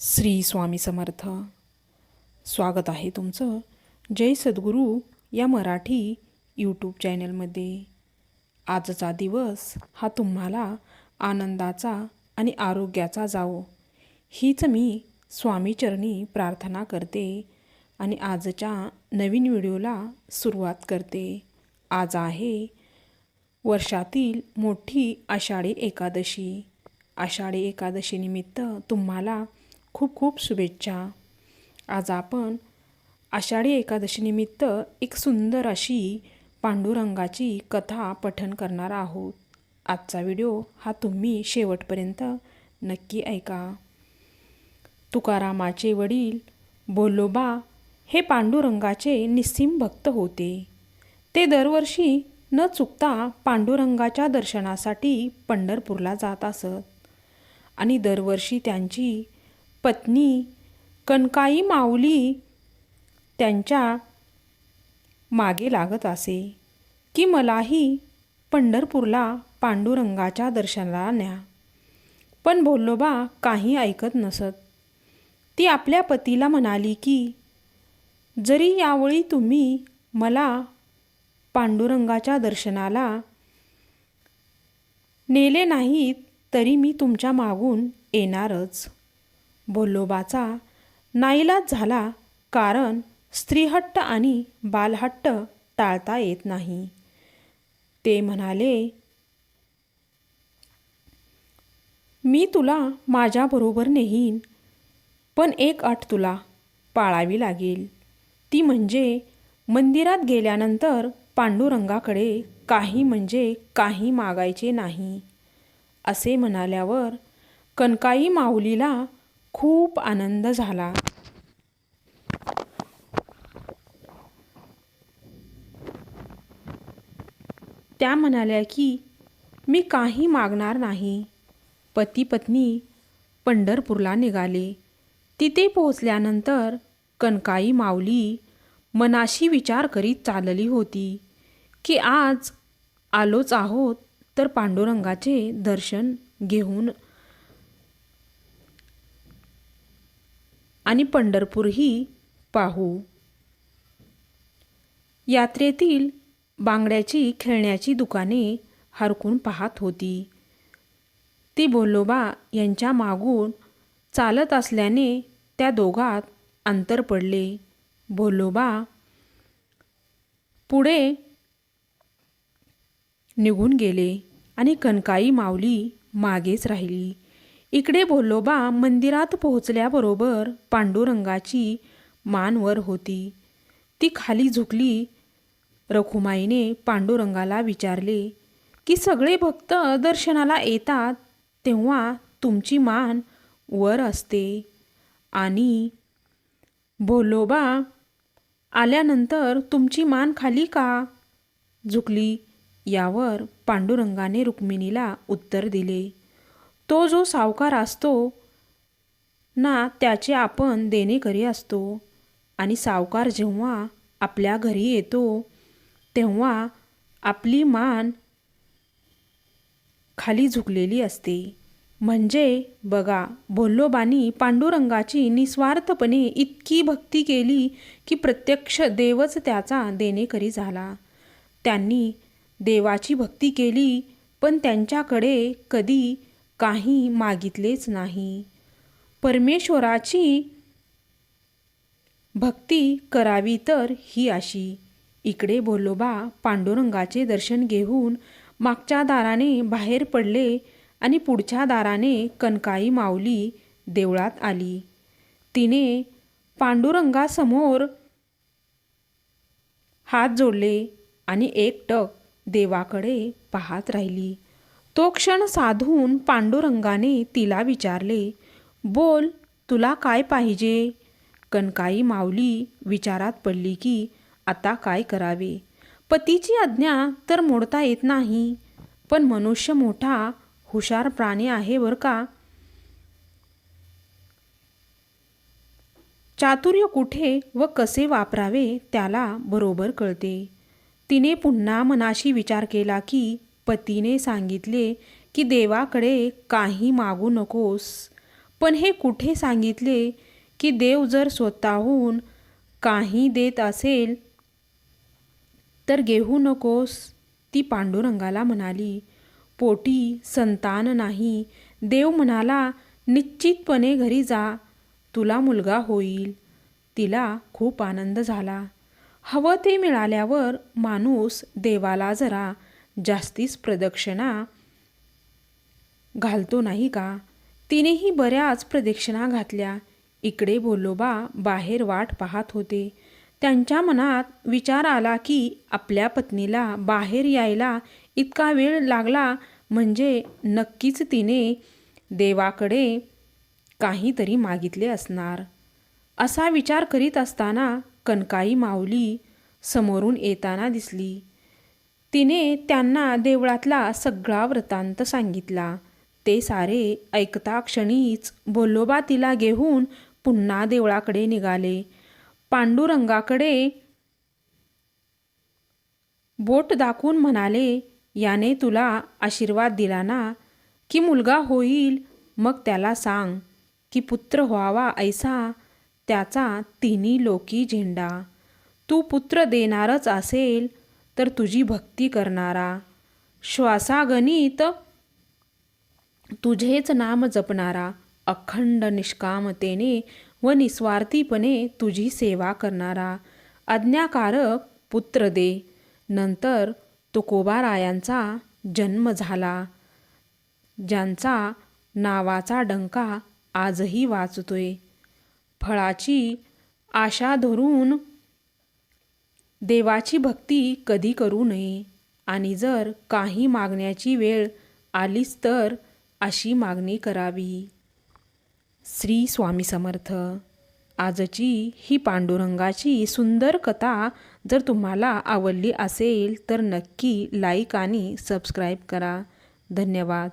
श्री स्वामी समर्थ. स्वागत आहे तुमचं जय सद्गुरू या मराठी यूट्यूब चॅनलमध्ये. आजचा दिवस हा तुम्हाला आनंदाचा आणि आरोग्याचा जावो. हीच मी स्वामीचरणी प्रार्थना करते आणि आजच्या नवीन व्हिडिओला सुरुवात करते. आज आहे वर्षातील मोठी आषाढी एकादशी. आषाढी एकादशीनिमित्त तुम्हाला खूप खूप शुभेच्छा. आज आपण आषाढी एकादशीनिमित्त एक सुंदर अशी पांडुरंगाची कथा पठन करणार आहोत. आजचा व्हिडिओ हा तुम्ही शेवटपर्यंत नक्की ऐका. तुकारामाचे वडील बोलोबा हे पांडुरंगाचे निस्सीम भक्त होते. ते दरवर्षी न चुकता पांडुरंगाच्या दर्शनासाठी पंढरपूरला जात असत आणि दरवर्षी त्यांची पत्नी कणकाई माऊली त्यांच्या मागे लागत असे की मलाही पंढरपूरला पांडुरंगाच्या दर्शनाला न्या. पण भोलोबा काही ऐकत नसत. ती आपल्या पतीला म्हणाली की जरी यावेळी तुम्ही मला पांडुरंगाच्या दर्शनाला नेले नाहीत तरी मी तुमच्या मागून येणारच. भोलोबाचा नाईलाज झाला कारण स्त्रीहट्ट आणि बालहट्ट टाळता येत नाही. ते म्हणाले मी तुला माझ्याबरोबर नेहीन पण एक अट तुला पाळावी लागेल. ती म्हणजे मंदिरात गेल्यानंतर पांडुरंगाकडे काही म्हणजे काही मागायचे नाही असे म्हणाल्यावर कनकाई माऊलीला खूप आनंद झाला. त्या म्हणाल्या की मी काही मागणार नाही. पती पत्नी पंढरपूरला निघाले. तिथे पोहोचल्यानंतर कनकाई माऊली मनाशी विचार करीत चालली होती की आज आलोच आहोत तर पांडुरंगाचे दर्शन घेऊन आणि पंढरपूरही पाहू. यात्रेतील बांगड्याची खेळण्याची दुकाने हरकून पाहत होती. ती बोलोबा यांच्या मागून चालत असल्याने त्या दोघात अंतर पडले. बोलोबा पुढे निघून गेले आणि कणकाई माऊली मागेच राहिली. इकडे भोलोबा मंदिरात पोहोचल्याबरोबर पांडुरंगाची मान वर होती. ती खाली झुकली. रखुमाईने पांडुरंगाला विचारले की सगळे भक्त दर्शनाला येतात तेव्हा तुमची मान वर असते. आणि भोलोबा आल्यानंतर तुमची मान खाली का झुकली. यावर पांडुरंगाने रुक्मिणीला उत्तर दिले. तो जो सावकार असतो ना त्याचे आपण देणेकरी असतो. आणि सावकार जेव्हा आपल्या घरी येतो तेव्हा आपली मान खाली झुकलेली असते. म्हणजे बघा भोल्लोबानी पांडुरंगाची निस्वार्थपणे इतकी भक्ती केली की प्रत्यक्ष देवच त्याचा देणेकरी झाला. त्यांनी देवाची भक्ती केली पण त्यांच्याकडे कधी काही मागितलेच नाही. परमेश्वराची भक्ती करावी तर ही अशी. इकडे भोलोबा पांडुरंगाचे दर्शन घेऊन मागच्या दाराने बाहेर पडले आणि पुढच्या दाराने कनकाई माऊली देवळात आली. तिने पांडुरंगासमोर हात जोडले आणि एक टक देवाकडे पाहत राहिली. तो क्षण साधून पांडुरंगाने तिला विचारले बोल तुला काय पाहिजे? कणकाई माऊली विचारात पडली की आता काय करावे? पतीची आज्ञा तर मोडता येत नाही पण मनुष्य मोठा हुशार प्राणी आहे बरं का? चातुर्य कुठे व कसे वापरावे त्याला बरोबर कळते. तिने पुन्हा मनाशी विचार केला की पतीने सांगितले की देवाकडे काही मागू नकोस. पण हे कुठे सांगितले की देव जर स्वतःहून काही देत असेल तर घेऊ नकोस. ती पांडुरंगाला म्हणाली पोटी संतान नाही. देव म्हणाला निश्चितपणे घरी जा. तुला मुलगा होईल. तिला खूप आनंद झाला. हवं ते मिळाल्यावर माणूस देवाला जरा जास्तीच प्रदक्षिणा घालतो नाही का? तिनेही बऱ्याच प्रदक्षिणा घातल्या. इकडे बोलोबा बाहेर वाट पाहत होते. त्यांच्या मनात विचार आला की आपल्या पत्नीला बाहेर यायला इतका वेळ लागला म्हणजे नक्कीच तिने देवाकडे काहीतरी मागितले असणार. असा विचार करीत असताना कनकाई माऊली समोरून येताना दिसली. तिने त्यांना देवळातला सगळा वृत्तांत सांगितला. ते सारे ऐकता क्षणीच बोल्लोबा तिला घेऊन पुन्हा देवळाकडे निघाले. पांडुरंगाकडे बोट दाखवून म्हणाले याने तुला आशीर्वाद दिला ना? की मुलगा होईल? मग त्याला सांग की पुत्र व्हावा ऐसा? त्याचा तिन्ही लोकी झेंडा. तू पुत्र देणारच असेल तर तुझी भक्ती करणारा श्वासागणित तुझेच नाम जपणारा अखंड निष्कामतेने व निस्वार्थीपणे तुझी सेवा करणारा आज्ञाकारक पुत्र दे. नंतर तुकोबारायांचा जन्म झाला. ज्यांचा नावाचा डंका आजही वाचतोय. फळाची आशा धरून देवाची भक्ती कधी करू नये. आणि जर काही मागण्याची वेळ आलीच तर अशी मागणी करावी. श्री स्वामी समर्थ आजची ही पांडुरंगाची सुंदर कथा जर तुम्हाला आवडली असेल तर नक्की लाईक आणि सबस्क्राईब करा. धन्यवाद.